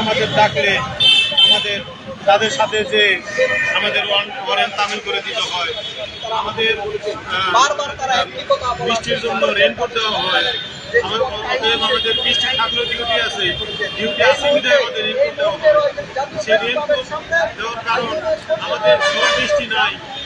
আমাদের ডাকলে আমাদের তাদের সাথে যে আমাদের ওয়ারেন্ট তামিল করে দিতে হয় আমাদের বৃষ্টির জন্য রেনকোট দেওয়া হয়। আমাদের বৃষ্টি থাকলেও ডিউটি আছে। ডিউটি আছে বিধায় আমাদের রেনকোট দেওয়া হয়। সেই রেনকোট দেওয়ার কারণ আমাদের বৃষ্টি নাই।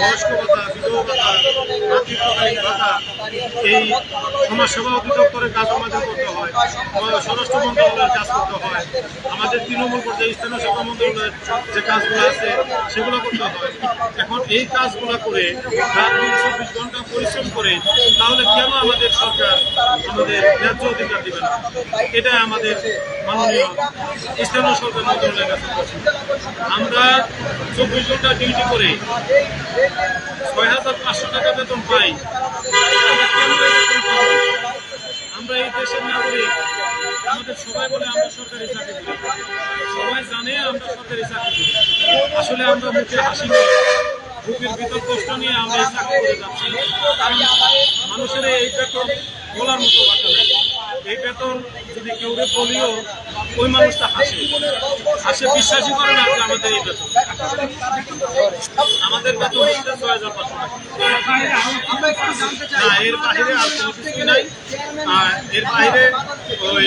বয়স্ক ভাতা বিধবা ভাতা মাতৃত্বকালীন ভাতা এই সমাজ সেবা অধিদপ্তরের কাজ আমাদের করতে হয়, স্বরাষ্ট্র মন্ত্রণালয়ের কাজ করতে হয়, আমাদের তৃণমূল পর্যায়ে স্থানীয় সেবা মন্ত্রণালয়ের যে কাজগুলো আছে, সেগুলো করতে হয়। এখন এই কাজগুলো করে রাত দিন ঘণ্টা পরিশ্রম করে, তাহলে কেন আমাদের সরকার আমাদের ন্যায্য অধিকার দিবে না? এটাই আমাদের মাননীয় স্থানীয় সরকার মন্ত্রণালয়ের কাছে আমরা চব্বিশ ঘণ্টা ডিউটি করে ছয় হাজার পাঁচশো টাকা বেতন পাই। আমরা এই? দেশের নাগরিক। আমাদের সবাই বলে আমরা সরকারি চাকরি করি। সবাই জানে আমরা সরকারি চাকরি করি। আসলে আমরা মুখে হাসি বুকের ভিতর কষ্ট নিয়ে আমরা এই চাকরি করে যাচ্ছি। কারণ মানুষের এই বেতন বলার মতো কথা নেই। এই বেতন যদি কেউ বলিও ওই মানুষটা হাসে। হাসে বিশ্বাসই করে না যে আমাদের এই বেতন। আমাদের বেতন না, এর বাইরে আর কোনো কিছুই নাই। আর এর বাইরে ওই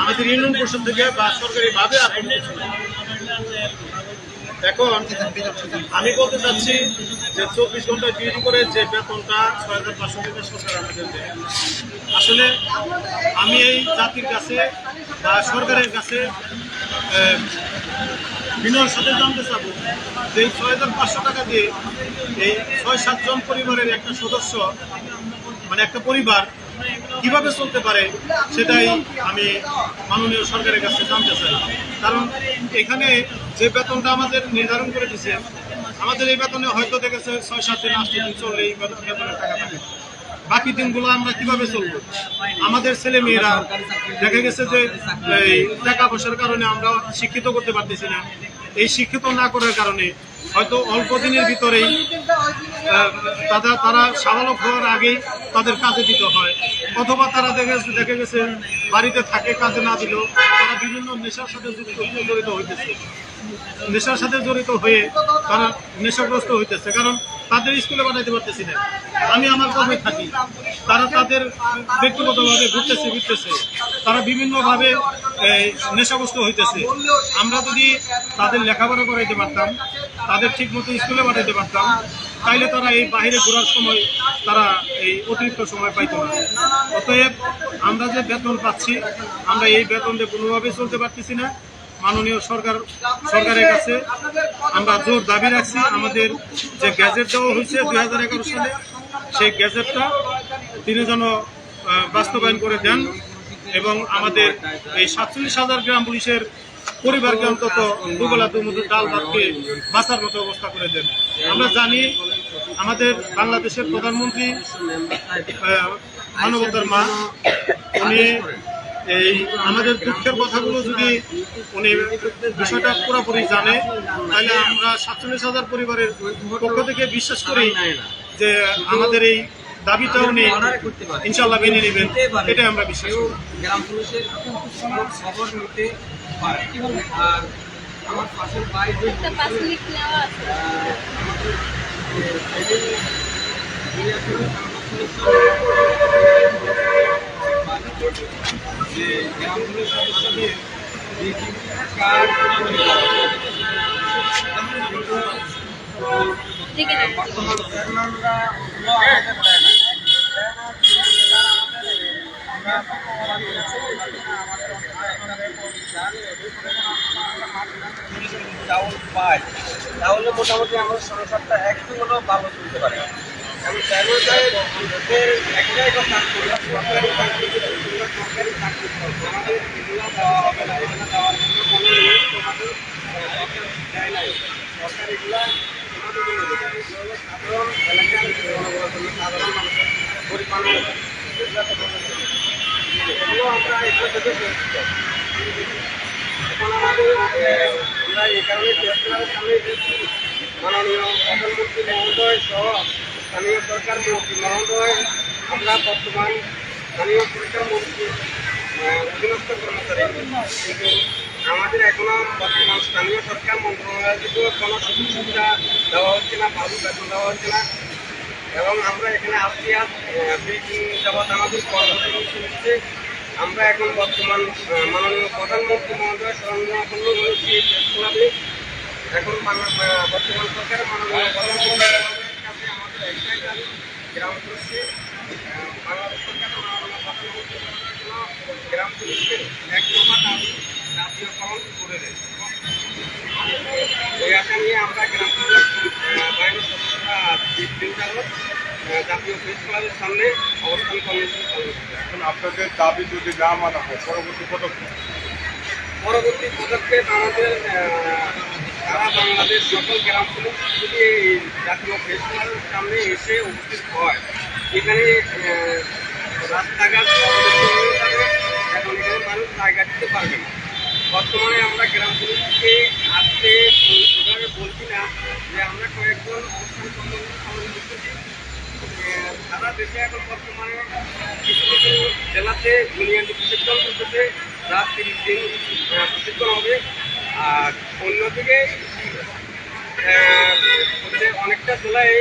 আমাদের ইউনিয়ন পরিষদ থেকে বা সরকারিভাবে আর কোনো কিছু নাই। এখন আমি বলতে চাচ্ছি যে চব্বিশ ঘণ্টা ডিউটি করে যে বেতনটা ছয় হাজার পাঁচশো টাকা সরকার আমাদের দেয় আসলে আমি এই জাতির কাছে বা সরকারের কাছে বিনয়ের সাথে জানতে চাবো যে এই ছয় হাজার পাঁচশো টাকা দিয়ে এই ছয় সাতজন পরিবারের একটা সদস্য মানে একটা পরিবার কীভাবে চলতে পারে সেটাই আমি মাননীয় সরকারের কাছে জানতে চাই। কারণ এখানে যে বেতনটা আমাদের নির্ধারণ করে দিচ্ছে আমাদের এই বেতনে হয়তো দেখেছে ছয়, সাত দিন আটটি দিন চললে এই বেতনের টাকা থাকে বাকি দিনগুলো আমরা কীভাবে চলবো? আমাদের ছেলে মেয়েরা দেখা গেছে যে, এই টাকা পয়সার কারণে আমরা শিক্ষিত করতে পারতেছি না। এই শিক্ষিত না করার কারণে হয়তো অল্প দিনের ভিতরেই তারা তারা স্বাবলক হওয়ার আগেই তাদের কাজে দিতে হয়। অথবা তারা দেখে দেখে গেছে বাড়িতে থাকে, কাজে না দিলেও তারা বিভিন্ন নেশার সাথে জড়িত হইতেছে। নেশার সাথে জড়িত হয়ে তারা নেশাগ্রস্ত হইতেছে, কারণ তাদের স্কুলে পাঠাইতে পারতেছি না। আমি আমার কর্মে থাকি, তারা তাদের ব্যক্তিগতভাবে ঘুরতেছে, ফিরতেছে। তারা বিভিন্নভাবে নেশাগ্রস্ত হইতেছে। আমরা যদি তাদের লেখাপড়া করাইতে পারতাম, তাদের ঠিক মতো স্কুলে পাঠাইতে পারতাম, তাইলে তারা এই বাইরে ঘোরার সময় তারা এই অতিরিক্ত সময় পাইতো না। অতএব আমরা যে বেতন পাচ্ছি, আমরা এই বেতন দিয়ে কোনোভাবেই চলতে পারতেছি না। মাননীয় সরকার, সরকারের কাছে আমরা জোর দাবি রাখছি। আমাদের যে গ্যাজেট দেওয়া হয়েছে দুই হাজার এগারো সালে, সেই গ্যাজেটটা তিনি যেন বাস্তবায়ন করে দেন এবং আমাদের এই সাতচল্লিশ হাজার গ্রাম পুলিশের পরিবারকে অন্তত দুবেলা দুমুঠো ডাল ভাতকে বাঁচার মতো অবস্থা করে দেন। আমরা জানি আমাদের বাংলাদেশের প্রধানমন্ত্রী মানবতার মা, উনি এই আমাদের দুঃখের কথাগুলো যদি উনি বিষয়টা পুরোপুরি জানে, তাহলে আমরা সাতচল্লিশ হাজার পরিবারের পক্ষ থেকে বিশ্বাস করি যে আমাদের এই দাবিটা উনি ইনশাল্লাহ মেনে নেবেন, এটাই আমরা বিশ্বাস করি। বর্তমান তাহলে মোটামুটি আমার সংসারটা একটু হলেও ভালো চলতে পারে। আমি চেয়ারম্যান সাহেবের একটাই কথা আমাদের এগুলো দেওয়া হবে না এগুলো দেওয়ার জন্য কোনো নিয়ম তোমাদের দেয় নাই সরকার এগুলা সাধারণ এলাকার সাধারণ মানুষের মহোদয় সহ স্থানীয় সরকার মহোদয়, আমরা বর্তমান স্থানীয় সরকার মন্ত্রী কর্মচারী কিন্তু আমাদের এখনও বর্তমান স্থানীয় সরকার মন্ত্রণালয় থেকে কোনো সুযোগ সুবিধা দেওয়া হচ্ছে না ভালো বেতন দেওয়া হচ্ছে না। এবং আমরা এখানে আসছি আজ দুই দিন যাবৎ আমাদের কর্মসূচি চলছে। আমরা এখন বর্তমান মাননীয় প্রধানমন্ত্রী মহোদয় প্রেস ক্লাবে এখন বর্তমান সরকারের মাননীয় প্রধানমন্ত্রী আমাদের একটাই দাবি গ্রাম পুলিশকে বাংলাদেশ গ্রাম পুলিশকে এক দফা দাবি জাতীয়করণ করে দেয়। এই আশা নিয়ে আমরা গ্রাম পুলিশ বাহিনীর সদস্যরা জাতীয় প্রেস ক্লাবের সামনে অবস্থান কর্মসূচি পালন আপনাদের দাবি যদি না মানা হয় পরবর্তী পদক্ষেপ? পরবর্তী পদক্ষেপ আমাদের সারা বাংলাদেশ সকল গ্রাম যদি জাতীয় প্রেস সামনে এসে উপস্থিত হয়, এখানে রাস্তাঘাট এখন এখানে মানুষ জায়গা দিতে পারবে না। বর্তমানে আমরা গ্রাম পুলিশকে আসতে ওভাবে বলছি না যে আমরা কয়েকজন অনুষ্ঠান করতেছি সারা দেশে এখন বর্তমানে কিছু কিছু জেলাতে বুনিয়াদি প্রশিক্ষণ চলতেছে রাত তিরিশ দিন প্রশিক্ষণ হবে। আর অন্যদিকে অনেকটা জেলায়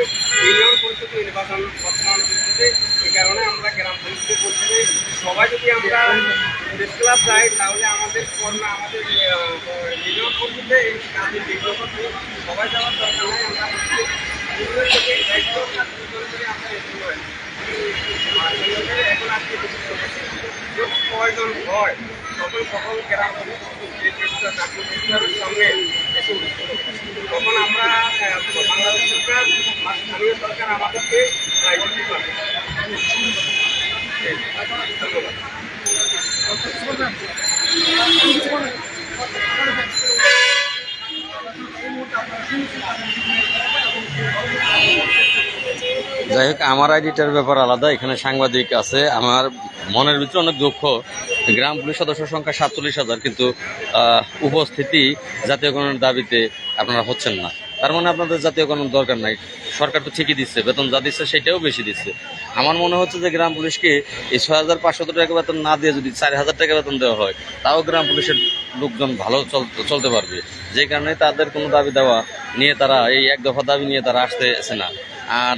ইউনিয়ন পরিষদ নির্বাচন বর্তমান চলতেছে। এই কারণে আমরা গ্রাম পুলিশকে বলছি সবাই যদি আমরা প্রেস ক্লাব যাই তাহলে আমাদের কর্ম, আমাদের ইউনিয়ন পরিষদে এই কাজে বিঘ্ন সবাই যাওয়ার দরকার নাই, আমরা এখন আজকে প্রয়োজন হয় তখন সকল গ্রাম পুলিশ যে চেষ্টা চাকরি চেষ্টার সামনে এসে তখন আমরা বাংলাদেশ সরকার আর স্থানীয় সরকার আমাদেরকে দিতে ধন্যবাদ। যাই হোক, আমার আইডিটার ব্যাপার আলাদা, এখানে সাংবাদিক আছে। আমার মনের ভিতরে অনেক দুঃখ। গ্রাম পুলিশ সদস্য সংখ্যা সাতচল্লিশ হাজার, কিন্তু উপস্থিতি জাতীয়করণের দাবিতে আপনারা হচ্ছেন না। তার মানে আপনাদের জাতীয়করণ দরকার নাই। সরকার তো ঠিকই দিচ্ছে, বেতন যা দিচ্ছে সেটাও বেশি দিচ্ছে। আমার মনে হচ্ছে যে গ্রাম পুলিশকে এই ছয় হাজার পাঁচশো টাকা বেতন না দিয়ে যদি চার হাজার টাকা বেতন দেওয়া হয়, তাও গ্রাম পুলিশের লোকজন ভালো চল- চলতে পারবে। যে কারণে তাদের কোনো দাবি দেওয়া নিয়ে তারা, এই এক দফা দাবি নিয়ে তারা আসতেছে না। আর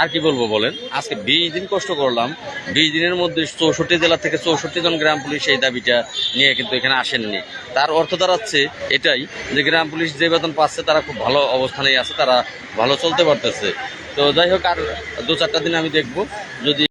আর কি বলব বলেন? আজকে বিশ দিন কষ্ট করলাম। বিশ দিনের মধ্যে চৌষট্টি জেলা থেকে চৌষট্টি জন গ্রাম পুলিশ এই দাবিটা নিয়ে কিন্তু এখানে আসেননি। তার অর্থ দাঁড়াচ্ছে এটাই যে গ্রাম পুলিশ যে বেতন পাচ্ছে, তারা খুব ভালো অবস্থানেই আছে, তারা ভালো চলতে পারতেছে। তো যাই হোক, আর দু চারটা দিন আমি দেখব। যদি